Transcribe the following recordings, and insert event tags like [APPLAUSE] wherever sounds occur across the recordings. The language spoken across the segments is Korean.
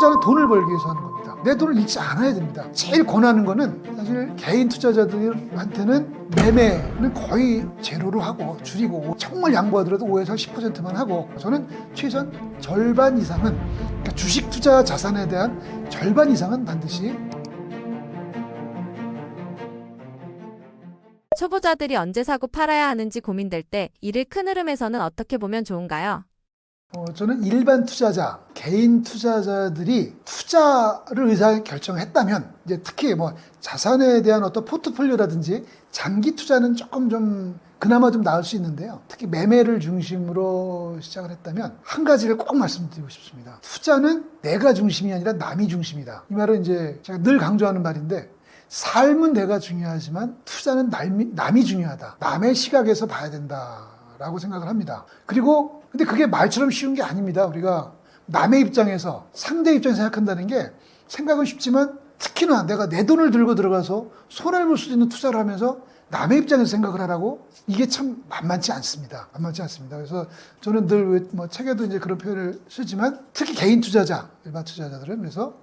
투자는 돈을 벌기 위해서 하는 겁니다. 내 돈을 잃지 않아야 됩니다. 제일 권하는 거는 사실 개인 투자자들한테는 매매는 거의 제로로 하고 줄이고 정말 양보하더라도 5에서 10%만 하고 저는 최소한 절반 이상은 그러니까 주식 투자 자산에 대한 절반 이상은 반드시 초보자들이 언제 사고 팔아야 하는지 고민될 때 이를 큰 흐름에서는 어떻게 보면 좋은가요? 어, 저는 일반 투자자, 개인 투자자들이 투자를 의사 결정했다면 이제 특히 뭐 자산에 대한 어떤 포트폴리오라든지 장기 투자는 조금 좀 그나마 좀 나을 수 있는데요. 특히 매매를 중심으로 시작을 했다면 한 가지를 꼭 말씀드리고 싶습니다. 투자는 내가 중심이 아니라 남이 중심이다. 이 말은 이제 제가 늘 강조하는 말인데 삶은 내가 중요하지만 투자는 남이, 남이 중요하다. 남의 시각에서 봐야 된다 라고 생각을 합니다. 그리고 근데 그게 말처럼 쉬운 게 아닙니다. 우리가 남의 입장에서 상대 입장에서 생각한다는 게 생각은 쉽지만 특히나 내가 내 돈을 들고 들어가서 손해를 볼 수도 있는 투자를 하면서 남의 입장에서 생각을 하라고 이게 참 만만치 않습니다. 만만치 않습니다. 그래서 저는 늘 뭐 책에도 이제 그런 표현을 쓰지만 특히 개인 투자자, 일반 투자자들은 그래서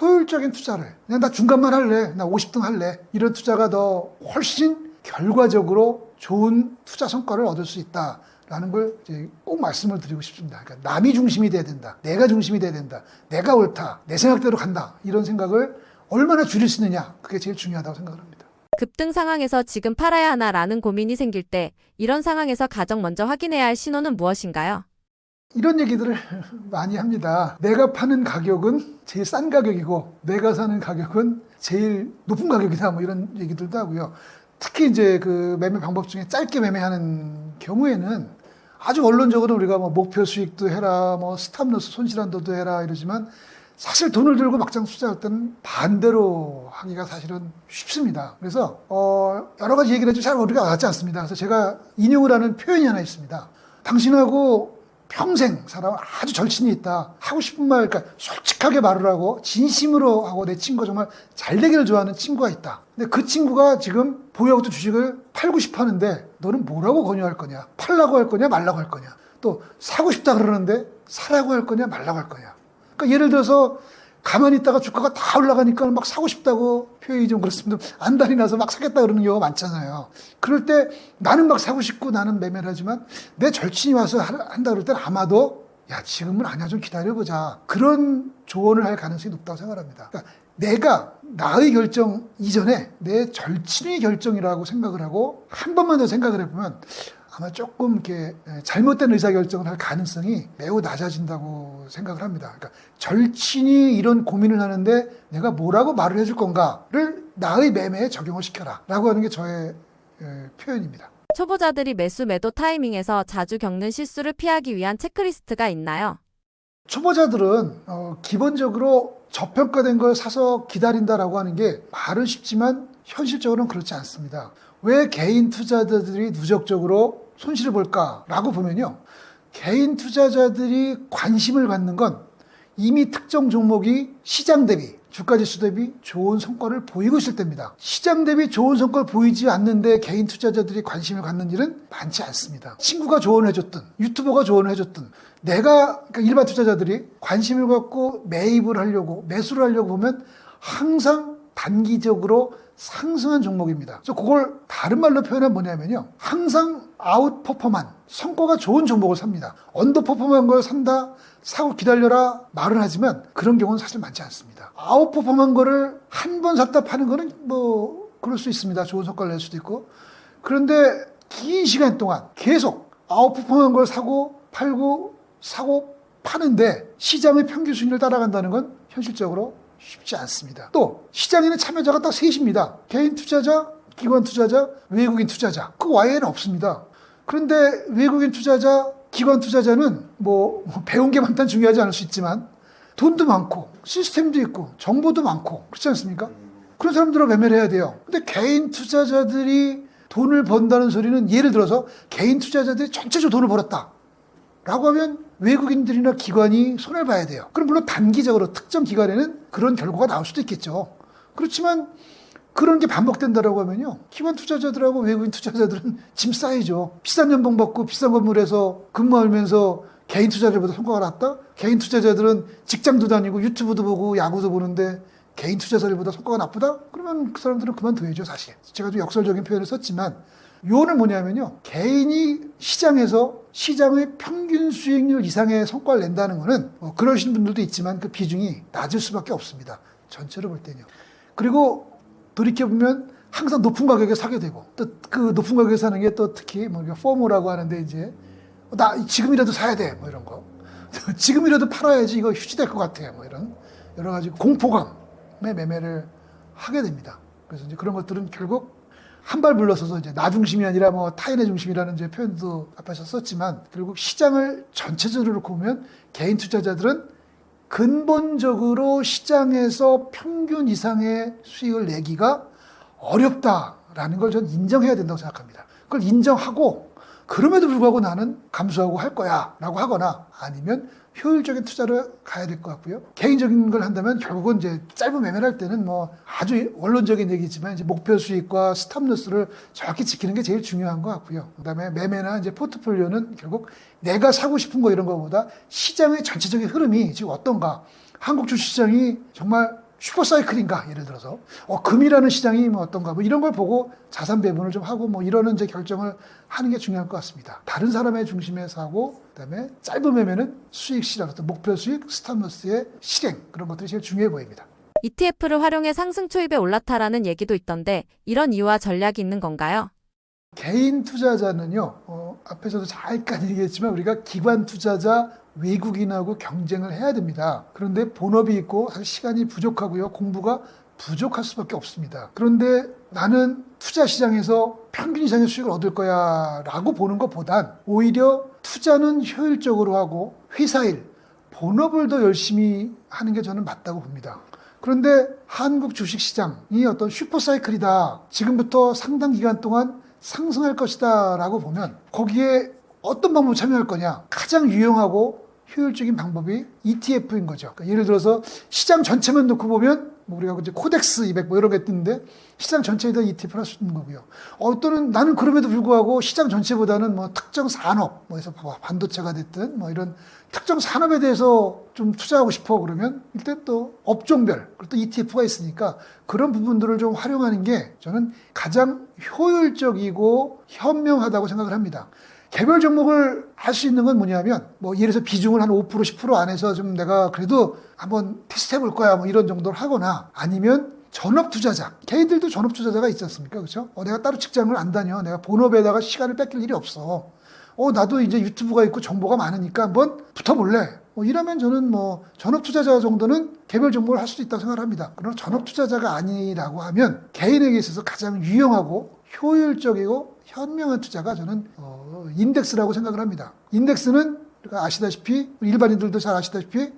효율적인 투자를 그냥 나 중간만 할래 나 50등 할래 이런 투자가 더 훨씬 결과적으로 좋은 투자 성과를 얻을 수 있다 라는 걸 이제 꼭 말씀을 드리고 싶습니다. 그러니까 남이 중심이 돼야 된다. 내가 중심이 돼야 된다. 내가 옳다. 내 생각대로 간다. 이런 생각을 얼마나 줄일 수 있느냐. 그게 제일 중요하다고 생각을 합니다. 급등 상황에서 지금 팔아야 하나라는 고민이 생길 때 이런 상황에서 가장 먼저 확인해야 할 신호는 무엇인가요? 이런 얘기들을 [LAUGHS] 많이 합니다. 내가 파는 가격은 제일 싼 가격이고 내가 사는 가격은 제일 높은 가격이다. 뭐 이런 얘기들도 하고요. 특히 이제 그 매매 방법 중에 짧게 매매하는 경우에는 아주 원론적으로 우리가 뭐 목표 수익도 해라, 뭐 스탑로스 손실한도도 해라 이러지만 사실 돈을 들고 막장 투자할 때는 반대로 하기가 사실은 쉽습니다. 그래서 어 여러 가지 얘기를 해도 잘 우리가 와닿지 않습니다. 그래서 제가 인용을 하는 표현이 하나 있습니다. 당신하고 평생 살아 아주 절친이 있다. 하고 싶은 말, 그러니까 솔직하게 말을 하고 진심으로 하고 내 친구가 정말 잘 되기를 좋아하는 친구가 있다. 근데 그 친구가 지금 보유하고 주식을 팔고 싶어 하는데 너는 뭐라고 권유할 거냐? 팔라고 할 거냐? 말라고 할 거냐? 또 사고 싶다 그러는데 사라고 할 거냐? 말라고 할 거냐? 그러니까 예를 들어서 가만히 있다가 주가가 다 올라가니까 막 사고 싶다고 표현이 좀 그렇습니다. 안달이 나서 막 사겠다 그러는 경우가 많잖아요. 그럴 때 나는 막 사고 싶고 나는 매매를 하지만 내 절친이 와서 하- 한다 그럴 땐 아마도 야 지금은 아니야 좀 기다려보자 그런 조언을 할 가능성이 높다고 생각합니다. 그러니까 내가 나의 결정 이전에 내 절친의 결정이라고 생각을 하고 한 번만 더 생각을 해보면 아마 조금 이렇게 잘못된 의사결정을 할 가능성이 매우 낮아진다고 생각을 합니다. 그러니까 절친이 이런 고민을 하는데 내가 뭐라고 말을 해줄 건가를 나의 매매에 적용을 시켜라 라고 하는 게 저의 에, 표현입니다. 초보자들이 매수 매도 타이밍에서 자주 겪는 실수를 피하기 위한 체크리스트가 있나요? 초보자들은 어, 기본적으로 저평가된 걸 사서 기다린다라고 하는 게 말은 쉽지만 현실적으로는 그렇지 않습니다. 왜 개인 투자자들이 누적적으로 손실을 볼까라고 보면요. 개인 투자자들이 관심을 갖는 건 이미 특정 종목이 시장 대비 주가 지수 대비 좋은 성과를 보이고 있을 때입니다. 시장 대비 좋은 성과를 보이지 않는데 개인 투자자들이 관심을 갖는 일은 많지 않습니다. 친구가 조언을 해줬든 유튜버가 조언을 해줬든 내가 그러니까 일반 투자자들이 관심을 갖고 매입을 하려고 매수를 하려고 보면 항상 단기적으로 상승한 종목입니다. 그래서 그걸 다른 말로 표현하면 뭐냐면요. 항상 아웃 퍼포만 성과가 좋은 종목을 삽니다. 언더 퍼포먼 걸 산다, 사고 기다려라 말은 하지만 그런 경우는 사실 많지 않습니다. 아웃 퍼포먼 거를 한 번 샀다 파는 거는 뭐 그럴 수 있습니다. 좋은 성과를 낼 수도 있고. 그런데 긴 시간 동안 계속 아웃 퍼포먼 걸 사고 팔고 사고 파는데 시장의 평균 수익률을 따라간다는 건 현실적으로 쉽지 않습니다. 또 시장에는 참여자가 딱 셋입니다. 개인 투자자, 기관 투자자, 외국인 투자자. 그 와이에는 없습니다. 그런데 외국인 투자자, 기관 투자자는 뭐 배운 게 많다는 중요하지 않을 수 있지만 돈도 많고 시스템도 있고 정보도 많고 그렇지 않습니까? 그런 사람들은 매매를 해야 돼요. 근데 개인 투자자들이 돈을 번다는 소리는 예를 들어서 개인 투자자들이 전체적으로 돈을 벌었다. 라고 하면 외국인들이나 기관이 손해를 봐야 돼요. 그럼 물론 단기적으로 특정 기간에는 그런 결과가 나올 수도 있겠죠. 그렇지만 그런 게 반복된다라고 하면요. 기관 투자자들하고 외국인 투자자들은 짐 쌓이죠. 비싼 연봉 받고 비싼 건물에서 근무하면서 개인 투자자들보다 성과가 낮다? 개인 투자자들은 직장도 다니고 유튜브도 보고 야구도 보는데 개인 투자자들보다 성과가 나쁘다? 그러면 그 사람들은 그만둬야죠, 사실. 제가 좀 역설적인 표현을 썼지만 요는 뭐냐면요. 개인이 시장에서 시장의 평균 수익률 이상의 성과를 낸다는 거는 뭐 그러신 분들도 있지만 그 비중이 낮을 수밖에 없습니다. 전체로 볼 때는요. 그리고 돌이켜보면 항상 높은 가격에 사게 되고 또 그 높은 가격에 사는 게 또 특히 뭐 포모라고 하는데 이제 나 지금이라도 사야 돼 뭐 이런 거 [LAUGHS] 지금이라도 팔아야지 이거 휴지될 것 같아 뭐 이런 여러 가지 공포감의 매매를 하게 됩니다. 그래서 이제 그런 것들은 결국 한 발 물러서서 이제 나 중심이 아니라 뭐 타인의 중심이라는 이제 표현도 앞에서 썼지만 결국 시장을 전체적으로 보면 개인 투자자들은 근본적으로 시장에서 평균 이상의 수익을 내기가 어렵다라는 걸 저는 인정해야 된다고 생각합니다. 그걸 인정하고 그럼에도 불구하고 나는 감수하고 할 거야 라고 하거나 아니면 효율적인 투자를 가야 될 것 같고요. 개인적인 걸 한다면 결국은 이제 짧은 매매를 할 때는 뭐 아주 원론적인 얘기지만 이제 목표 수익과 스탑로스를 정확히 지키는 게 제일 중요한 것 같고요. 그 다음에 매매나 이제 포트폴리오는 결국 내가 사고 싶은 거 이런 거보다 시장의 전체적인 흐름이 지금 어떤가. 한국 주시장이 정말 슈퍼사이클인가 예를 들어서 어, 금이라는 시장이 뭐 어떤가 뭐 이런 걸 보고 자산 배분을 좀 하고 뭐 이러는 이제 결정을 하는 게 중요할 것 같습니다. 다른 사람의 중심에서 하고 그다음에 짧은 매매는 수익 실현 어떤 목표 수익 스탑로스의 실행 그런 것들이 제일 중요해 보입니다. ETF를 활용해 상승 초입에 올라타라는 얘기도 있던데 이런 이유와 전략이 있는 건가요? 개인 투자자는요 어, 앞에서도 잠깐 [LAUGHS] 얘기했지만 우리가 기관 투자자 외국인하고 경쟁을 해야 됩니다. 그런데 본업이 있고 사실 시간이 부족하고요. 공부가 부족할 수밖에 없습니다. 그런데 나는 투자 시장에서 평균 이상의 수익을 얻을 거야 라고 보는 것보단 오히려 투자는 효율적으로 하고 회사일, 본업을 더 열심히 하는 게 저는 맞다고 봅니다. 그런데 한국 주식 시장이 어떤 슈퍼사이클이다. 지금부터 상당 기간 동안 상승할 것이다 라고 보면 거기에 어떤 방법을 참여할 거냐. 가장 유용하고 효율적인 방법이 ETF인 거죠. 그러니까 예를 들어서 시장 전체만 놓고 보면 뭐 우리가 이제 코덱스 200 뭐 이런 게 뜨는데 시장 전체에다 ETF를 할 수 있는 거고요. 어, 또는 나는 그럼에도 불구하고 시장 전체보다는 뭐 특정 산업, 뭐 해서 반도체가 됐든 뭐 이런 특정 산업에 대해서 좀 투자하고 싶어 그러면 일단 또 업종별 그리고 또 ETF가 있으니까 그런 부분들을 좀 활용하는 게 저는 가장 효율적이고 현명하다고 생각을 합니다. 개별 종목을 할 수 있는 건 뭐냐면 뭐 예를 들어서 비중을 한 5% 10% 안에서 좀 내가 그래도 한번 테스트 해볼 거야 뭐 이런 정도를 하거나 아니면 전업 투자자 개인들도 전업 투자자가 있지 않습니까 그렇죠? 어, 내가 따로 직장을 안 다녀 내가 본업에다가 시간을 뺏길 일이 없어 어 나도 이제 유튜브가 있고 정보가 많으니까 한번 붙어볼래 뭐 이러면 저는 뭐 전업 투자자 정도는 개별 정보를 할 수도 있다고 생각합니다. 그러나 전업 투자자가 아니라고 하면 개인에게 있어서 가장 유용하고 효율적이고 현명한 투자가 저는 어, 인덱스라고 생각을 합니다. 인덱스는 아시다시피 일반인들도 잘 아시다시피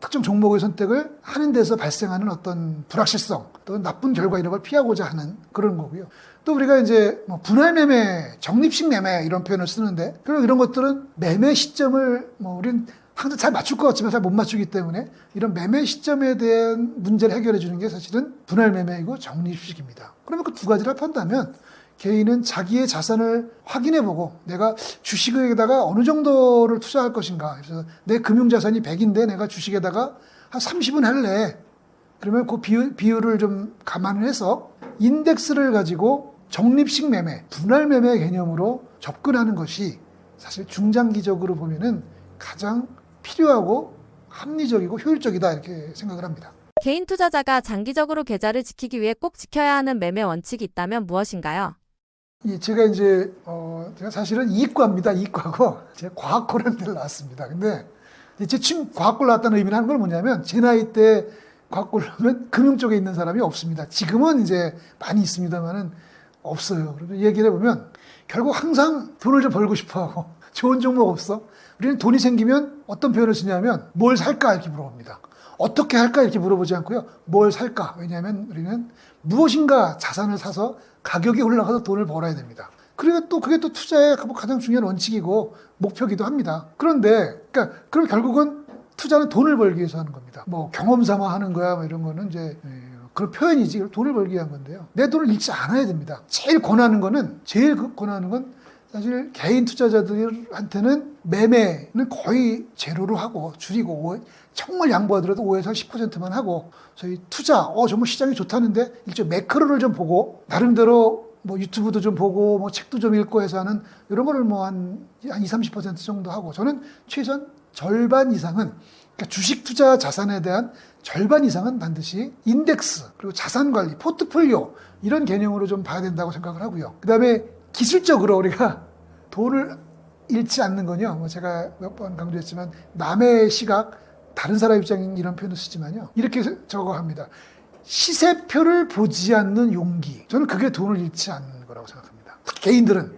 특정 종목의 선택을 하는 데서 발생하는 어떤 불확실성 또는 나쁜 결과 이런 걸 피하고자 하는 그런 거고요. 또 우리가 이제 뭐 분할 매매, 적립식 매매 이런 표현을 쓰는데 그런 이런 것들은 매매 시점을 뭐 우린 항상 잘 맞출 것 같지만 잘 못 맞추기 때문에 이런 매매 시점에 대한 문제를 해결해 주는 게 사실은 분할 매매이고 적립식입니다. 그러면 그 두 가지를 합한다면 개인은 자기의 자산을 확인해 보고 내가 주식에다가 어느 정도를 투자할 것인가. 그래서 내 금융 자산이 100인데 내가 주식에다가 한 30은 할래. 그러면 그 비율, 비율을 좀 감안을 해서 인덱스를 가지고 적립식 매매, 분할 매매 개념으로 접근하는 것이 사실 중장기적으로 보면은 가장 필요하고 합리적이고 효율적이다 이렇게 생각을 합니다. 개인 투자자가 장기적으로 계좌를 지키기 위해 꼭 지켜야 하는 매매 원칙이 있다면 무엇인가요? 이 제가 이제 어 제가 사실은 이과입니다. 이과고 [LAUGHS] 제가 과학고라는 데를 나왔습니다. 근데 제친 과학고 나왔다는 의미는 하는 건 뭐냐면 제 나이 때 과학고를 하면 금융 쪽에 있는 사람이 없습니다. 지금은 이제 많이 있습니다만은 없어요. 그러면 얘기를 해보면 결국 항상 돈을 좀 벌고 싶어 하고 [LAUGHS] 좋은 종목 없어. 우리는 돈이 생기면 어떤 표현을 쓰냐면 뭘 살까 이렇게 물어봅니다. 어떻게 할까 이렇게 물어보지 않고요. 뭘 살까? 왜냐하면 우리는 무엇인가 자산을 사서 가격이 올라가서 돈을 벌어야 됩니다. 그리고 또 그게 또 투자의 가장 중요한 원칙이고 목표기도 합니다. 그런데 그러니까 그럼 결국은 투자는 돈을 벌기 위해서 하는 겁니다. 뭐 경험 삼아 하는 거야 뭐 이런 거는 이제 예, 그런 표현이지 돈을 벌기 위한 건데요. 내 돈을 잃지 않아야 됩니다. 제일 권하는 거는 제일 그 권하는 건 사실 개인 투자자들한테는 매매는 거의 제로로 하고 줄이고 오- 정말 양보하더라도 5에서 10%만 하고 저희 투자 어 정말 시장이 좋다는데 일종 매크로를 좀 보고 나름대로 뭐 유튜브도 좀 보고 뭐 책도 좀 읽고 해서 하는 이런 거를 뭐한 한 20, 30% 정도 하고 저는 최소한 절반 이상은 그러니까 주식 투자 자산에 대한 절반 이상은 반드시 인덱스 그리고 자산 관리 포트폴리오 이런 개념으로 좀 봐야 된다고 생각을 하고요. 그다음에 기술적으로 우리가 돈을 잃지 않는 건요. 뭐 제가 몇 번 강조했지만 남의 시각 다른 사람 입장인 이런 표현을 쓰지만요. 이렇게 적어 합니다. 시세표를 보지 않는 용기. 저는 그게 돈을 잃지 않는 거라고 생각합니다. 개인들은.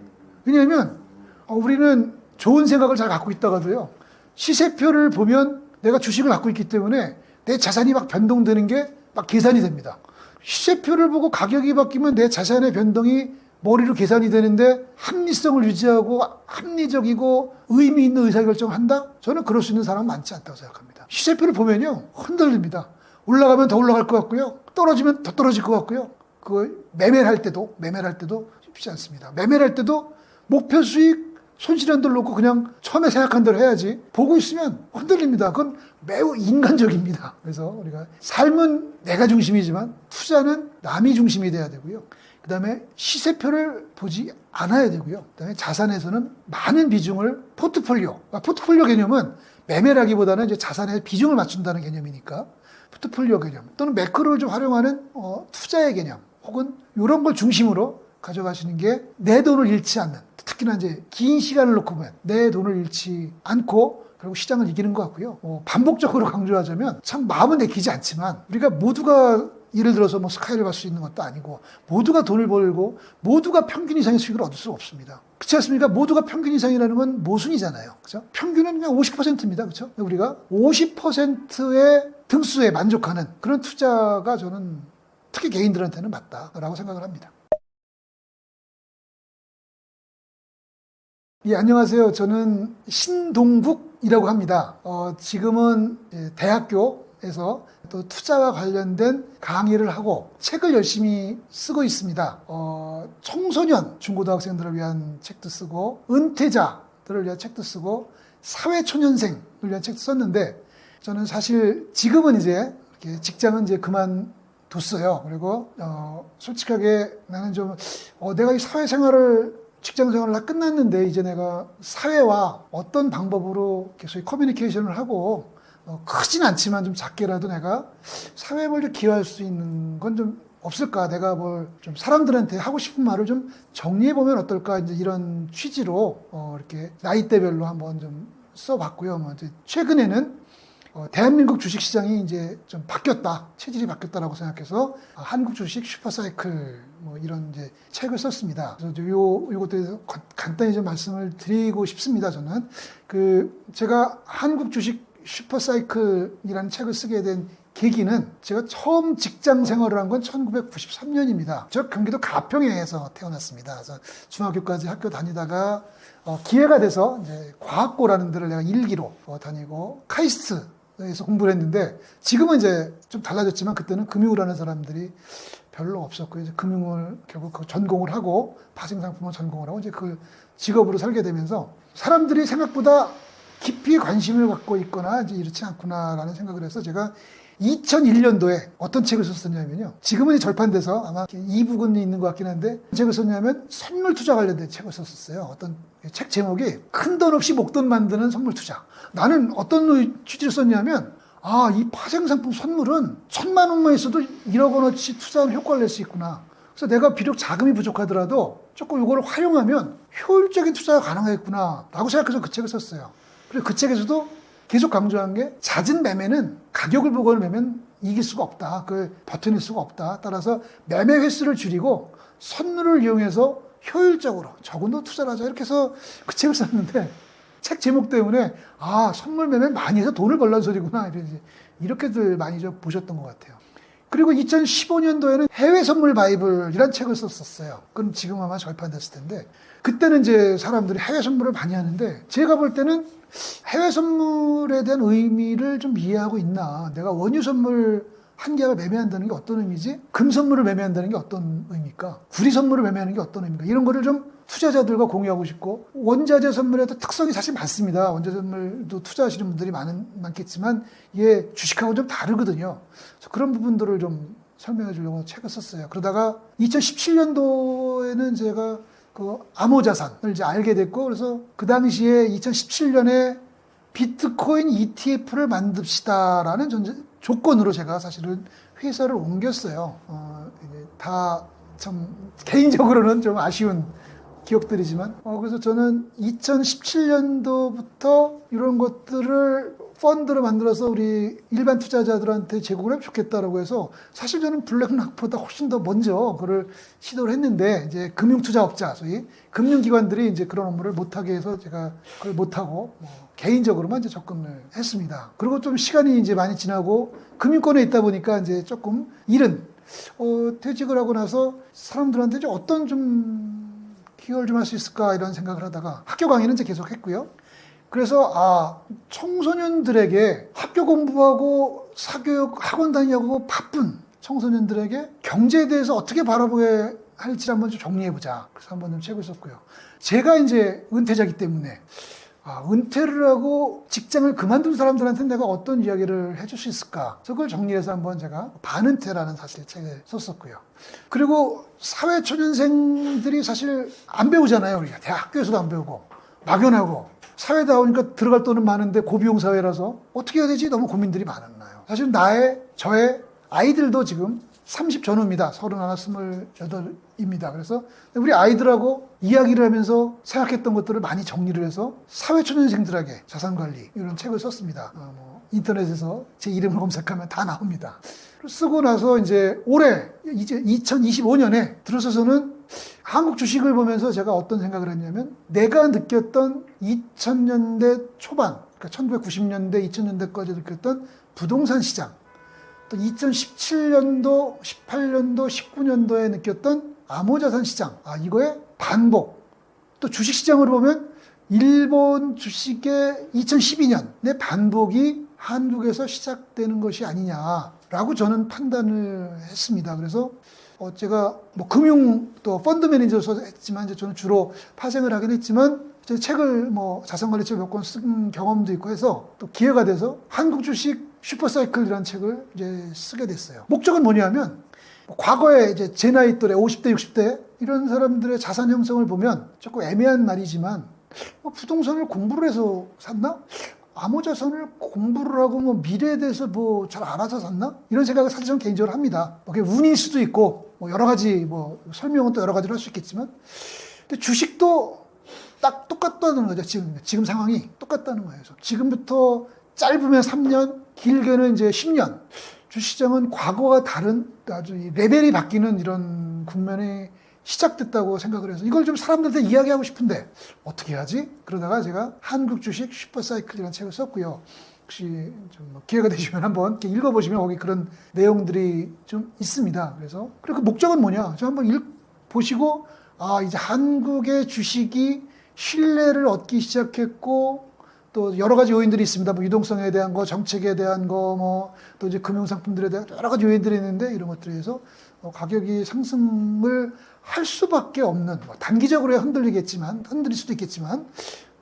왜냐하면 어, 우리는 좋은 생각을 잘 갖고 있다가도요. 시세표를 보면 내가 주식을 갖고 있기 때문에 내 자산이 막 변동되는 게 막 계산이 됩니다. 시세표를 보고 가격이 바뀌면 내 자산의 변동이 머리로 계산이 되는데 합리성을 유지하고 합리적이고 의미 있는 의사결정을 한다? 저는 그럴 수 있는 사람은 많지 않다고 생각합니다. 시세표를 보면요. 흔들립니다. 올라가면 더 올라갈 것 같고요. 떨어지면 더 떨어질 것 같고요. 그 매매를 할 때도 매매를 할 때도 쉽지 않습니다. 매매를 할 때도 목표 수익 손실한들 놓고 그냥 처음에 생각한 대로 해야지 보고 있으면 흔들립니다. 그건 매우 인간적입니다. 그래서 우리가 삶은 내가 중심이지만 투자는 남이 중심이 돼야 되고요. 그 다음에 시세표를 보지 않아야 되고요. 그 다음에 자산에서는 많은 비중을 포트폴리오, 아, 포트폴리오 개념은 매매라기보다는 이제 자산에 비중을 맞춘다는 개념이니까 포트폴리오 개념 또는 매크로를 좀 활용하는 어, 투자의 개념 혹은 이런 걸 중심으로 가져가시는 게 내 돈을 잃지 않는 특히나 이제 긴 시간을 놓고 보면 내 돈을 잃지 않고 그리고 시장을 이기는 것 같고요. 어, 반복적으로 강조하자면 참 마음은 내키지 않지만 우리가 모두가 예를 들어서 뭐 스카이를 갈 수 있는 것도 아니고 모두가 돈을 벌고 모두가 평균 이상의 수익을 얻을 수 없습니다. 그렇지 않습니까? 모두가 평균 이상이라는 건 모순이잖아요. 그죠? 평균은 그냥 50%입니다. 그렇죠? 우리가 50%의 등수에 만족하는 그런 투자가 저는 특히 개인들한테는 맞다라고 생각을 합니다. 예, 안녕하세요. 저는 신동국이라고 합니다. 어, 지금은 이제 대학교 에서 또 투자와 관련된 강의를 하고 책을 열심히 쓰고 있습니다. 어, 청소년 중고등학생들을 위한 책도 쓰고 은퇴자들을 위한 책도 쓰고 사회초년생을 위한 책도 썼는데 저는 사실 지금은 이제 직장은 이제 그만 뒀어요. 그리고 어, 솔직하게 나는 좀 어, 내가 이 사회생활을 직장 생활을 다 끝났는데 이제 내가 사회와 어떤 방법으로 계속 커뮤니케이션을 하고 어, 크진 않지만 좀 작게라도 내가 사회에 기여할 수 있는 건 좀 없을까? 내가 뭘 좀 사람들한테 하고 싶은 말을 좀 정리해 보면 어떨까? 이제 이런 취지로 어, 이렇게 나이대별로 한번 좀 써봤고요. 뭐 이제 최근에는 어, 대한민국 주식시장이 이제 좀 바뀌었다, 체질이 바뀌었다라고 생각해서 아, 한국 주식 슈퍼사이클 뭐 이런 이제 책을 썼습니다. 그래서 요 요것에 간단히 좀 말씀을 드리고 싶습니다. 저는 그 제가 한국 주식 슈퍼사이클이라는 책을 쓰게 된 계기는 제가 처음 직장 생활을 한 건 1993년입니다. 저 경기도 가평에서 태어났습니다. 그래서 중학교까지 학교 다니다가 어, 기회가 돼서 이제 과학고라는 데를 내가 일기로 어, 다니고 카이스트 에서 공부를 했는데 지금은 이제 좀 달라졌지만 그때는 금융을 하는 사람들이 별로 없었고 이제 금융을 결국 그 전공을 하고 파생 상품을 전공을 하고 이제 그 직업으로 살게 되면서 사람들이 생각보다 깊이 관심을 갖고 있거나 이제 이렇지 않구나라는 생각을 해서 제가 2001년도에 어떤 책을 썼었냐면요. 지금은 절판돼서 아마 이북은 있는 것 같긴 한데 책을 썼냐면 선물 투자 관련된 책을 썼었어요. 어떤 책 제목이 큰 돈 없이 목돈 만드는 선물 투자. 나는 어떤 취지를 썼냐면 아, 이 파생상품 선물은 천만 원만 있어도 1억 원어치 투자하는 효과를 낼 수 있구나. 그래서 내가 비록 자금이 부족하더라도 조금 이걸 활용하면 효율적인 투자가 가능하겠구나. 라고 생각해서 그 책을 썼어요. 그리고 그 책에서도 계속 강조한 게 잦은 매매는 가격을 보고는 매매는 이길 수가 없다. 그 버텨낼 수가 없다. 따라서 매매 횟수를 줄이고 선물을 이용해서 효율적으로 적은 돈 투자를 하자. 이렇게 해서 그 책을 썼는데 책 제목 때문에 아 선물 매매 많이 해서 돈을 벌라는 소리구나 이렇게 이렇게들 많이 좀 보셨던 것 같아요. 그리고 2015년도에는 해외 선물 바이블이란 책을 썼었어요. 그건 지금 아마 절판됐을 텐데 그때는 이제 사람들이 해외 선물을 많이 하는데 제가 볼 때는 해외 선물에 대한 의미를 좀 이해하고 있나. 내가 원유 선물 한계약을 매매한다는 게 어떤 의미지? 금 선물을 매매한다는 게 어떤 의미입니까? 구리 선물을 매매하는 게 어떤 의미입니까? 이런 거를 좀 투자자들과 공유하고 싶고 원자재 선물에도 특성이 사실 많습니다. 원자재 선물도 투자하시는 분들이 많은, 많겠지만 이게 주식하고 좀 다르거든요. 그래서 그런 부분들을 좀 설명해 주려고 책을 썼어요. 그러다가 2017년도에는 제가 그 암호자산을 이제 알게 됐고 그래서 그 당시에 2017년에 비트코인 ETF를 만듭시다라는 전 조건으로 제가 사실은 회사를 옮겼어요. 어, 다 참 개인적으로는 좀 아쉬운 기억들이지만 어, 그래서 저는 2017년도부터 이런 것들을 펀드를 만들어서 우리 일반 투자자들한테 제공을 하면 좋겠다라고 해서 사실 저는 블랙락보다 훨씬 더 먼저 그걸 시도를 했는데 이제 금융투자업자 소위 금융기관들이 이제 그런 업무를 못하게 해서 제가 그걸 못하고 뭐 개인적으로만 이제 접근을 했습니다. 그리고 좀 시간이 이제 많이 지나고 금융권에 있다 보니까 이제 조금 일은 어, 퇴직을 하고 나서 사람들한테 좀 어떤 좀 기여를 좀 할 수 있을까 이런 생각을 하다가 학교 강의는 이제 계속 했고요. 그래서 아 청소년들에게 학교 공부하고 사교육 학원 다니고 바쁜 청소년들에게 경제에 대해서 어떻게 바라보게 할지 한번 좀 정리해 보자. 그래서 한번 좀 책을 썼고요. 제가 이제 은퇴자기 때문에 아, 은퇴를 하고 직장을 그만둔 사람들한테 내가 어떤 이야기를 해줄 수 있을까? 그걸 정리해서 한번 제가 반은퇴라는 사실 책을 썼었고요. 그리고 사회초년생들이 사실 안 배우잖아요. 우리가 대학교에서도 안 배우고 막연하고 사회다 보니까 들어갈 돈은 많은데 고비용 사회라서 어떻게 해야 되지? 너무 고민들이 많았나요. 사실 나의 저의 아이들도 지금 30 전후입니다. 31, 28입니다. 그래서 우리 아이들하고 이야기를 하면서 생각했던 것들을 많이 정리를 해서 사회초년생들에게 자산관리 이런 책을 썼습니다. 어, 뭐 인터넷에서 제 이름을 검색하면 다 나옵니다. 쓰고 나서 이제 올해 이제 2025년에 들어서서는 한국 주식을 보면서 제가 어떤 생각을 했냐면 내가 느꼈던 2000년대 초반, 그러니까 1990년대, 2000년대까지 느꼈던 부동산 시장, 또 2017년도, 18년도, 19년도에 느꼈던 암호자산 시장, 아 이거의 반복. 또 주식 시장으로 보면 일본 주식의 2012년의 반복이 한국에서 시작되는 것이 아니냐라고 저는 판단을 했습니다. 그래서 어, 제가 뭐 금융 또 펀드 매니저로서 했지만 이제 저는 주로 파생을 하긴 했지만 제 책을 뭐 자산관리책 몇 권 쓴 경험도 있고 해서 또 기회가 돼서 한국 주식 슈퍼사이클이라는 책을 이제 쓰게 됐어요. 목적은 뭐냐면 뭐 과거에 이제 제 나이 또래 50대 60대 이런 사람들의 자산 형성을 보면 조금 애매한 말이지만 뭐 부동산을 공부를 해서 샀나? 암호자산을 공부를 하고 뭐 미래에 대해서 뭐 잘 알아서 샀나? 이런 생각을 사실 저는 개인적으로 합니다. 뭐 그게 운일 수도 있고 뭐 여러 가지 뭐 설명은 또 여러 가지로 할 수 있겠지만 근데 주식도 딱 똑같다는 거죠. 지금 지금 상황이 똑같다는 거예요. 지금부터 짧으면 3년, 길게는 이제 10년. 주시장은 과거와 다른 아주 이 레벨이 바뀌는 이런 국면이 시작됐다고 생각을 해서 이걸 좀 사람들한테 이야기하고 싶은데 어떻게 하지? 그러다가 제가 한국 주식 슈퍼사이클이라는 책을 썼고요. 혹시 좀뭐 기회가 되시면 한번 읽어보시면 거기 그런 내용들이 좀 있습니다. 그래서 그리고 그 목적은 뭐냐? 저 한번 읽 보시고 아 이제 한국의 주식이 신뢰를 얻기 시작했고 또 여러 가지 요인들이 있습니다. 뭐 유동성에 대한 거, 정책에 대한 거, 뭐 또 이제 금융 상품들에 대한 여러 가지 요인들이 있는데 이런 것들에 대해서 어, 가격이 상승을 할 수밖에 없는 뭐 단기적으로 흔들리겠지만 흔들릴 수도 있겠지만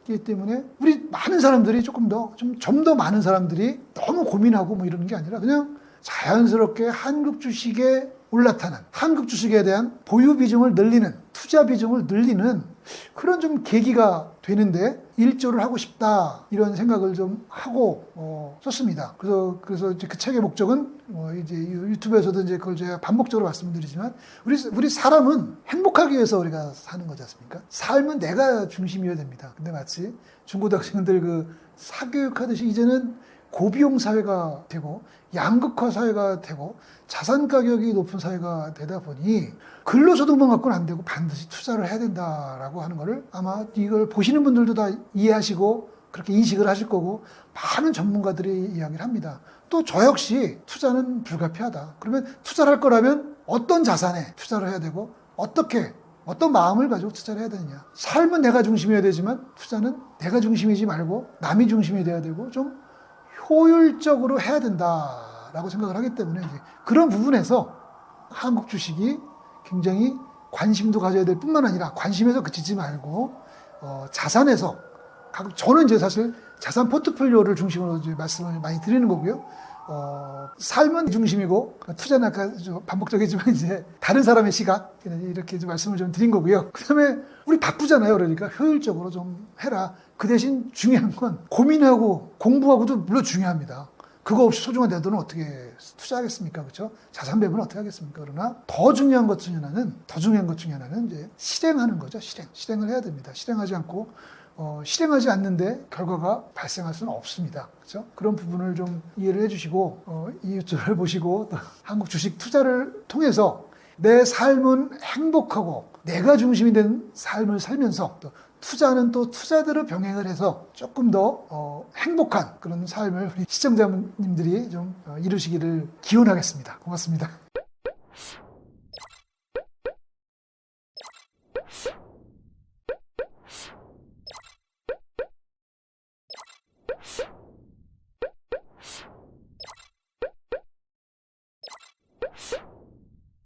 그렇기 때문에 우리 많은 사람들이 조금 더 좀 좀 더 많은 사람들이 너무 고민하고 뭐 이러는 게 아니라 그냥 자연스럽게 한국 주식에 올라타는 한국 주식에 대한 보유 비중을 늘리는 투자 비중을 늘리는 그런 좀 계기가 되는데 일조를 하고 싶다 이런 생각을 좀 하고 어, 썼습니다. 그래서 그래서 이제 그 책의 목적은 뭐 이제 유튜브에서도 이제 그걸 제가 반복적으로 말씀드리지만 우리 우리 사람은 행복하기 위해서 우리가 사는 거지 않습니까? 삶은 내가 중심이어야 됩니다. 근데 마치 중고등학생들 그 사교육하듯이 이제는 고비용 사회가 되고 양극화 사회가 되고 자산 가격이 높은 사회가 되다 보니 근로소득만 갖고는 안 되고 반드시 투자를 해야 된다라고 하는 거를 아마 이걸 보시는 분들도 다 이해하시고 그렇게 인식을 하실 거고 많은 전문가들이 이야기를 합니다. 또 저 역시 투자는 불가피하다. 그러면 투자를 할 거라면 어떤 자산에 투자를 해야 되고 어떻게 어떤 마음을 가지고 투자를 해야 되느냐. 삶은 내가 중심이어야 되지만 투자는 내가 중심이지 말고 남이 중심이 돼야 되고 좀 효율적으로 해야 된다. 된다라고 생각을 하기 때문에 그런 부분에서 한국 주식이 굉장히 관심도 가져야 될 뿐만 아니라 관심에서 그치지 말고 어, 자산에서 각- 저는 이제 사실 자산 포트폴리오를 중심으로 이제 말씀을 많이 드리는 거고요. 어, 삶은 중심이고 투자는 아까 좀 반복적이지만 [LAUGHS] 이제 다른 사람의 시각 이렇게 좀 말씀을 좀 드린 거고요. 그다음에 우리 바쁘잖아요. 그러니까 효율적으로 좀 해라. 그 대신 중요한 건 고민하고 공부하고도 물론 중요합니다. 그거 없이 소중한 내 돈은 어떻게 투자하겠습니까? 그렇죠? 자산 배분은 어떻게 하겠습니까? 그러나 더 중요한 것 중에 하나는 더 중요한 것 중에 하나는 이제 실행하는 거죠. 실행. 실행을 해야 됩니다. 실행하지 않고 어, 실행하지 않는데 결과가 발생할 수는 없습니다. 그렇죠? 그런 부분을 좀 이해를 해주시고 어, 이 유튜브를 보시고 또 한국 주식 투자를 통해서 내 삶은 행복하고 내가 중심이 된 삶을 살면서 또 투자는 또 투자대로 병행을 해서 조금 더 어, 행복한 그런 삶을 우리 시청자님들이 좀 어, 이루시기를 기원하겠습니다. 고맙습니다.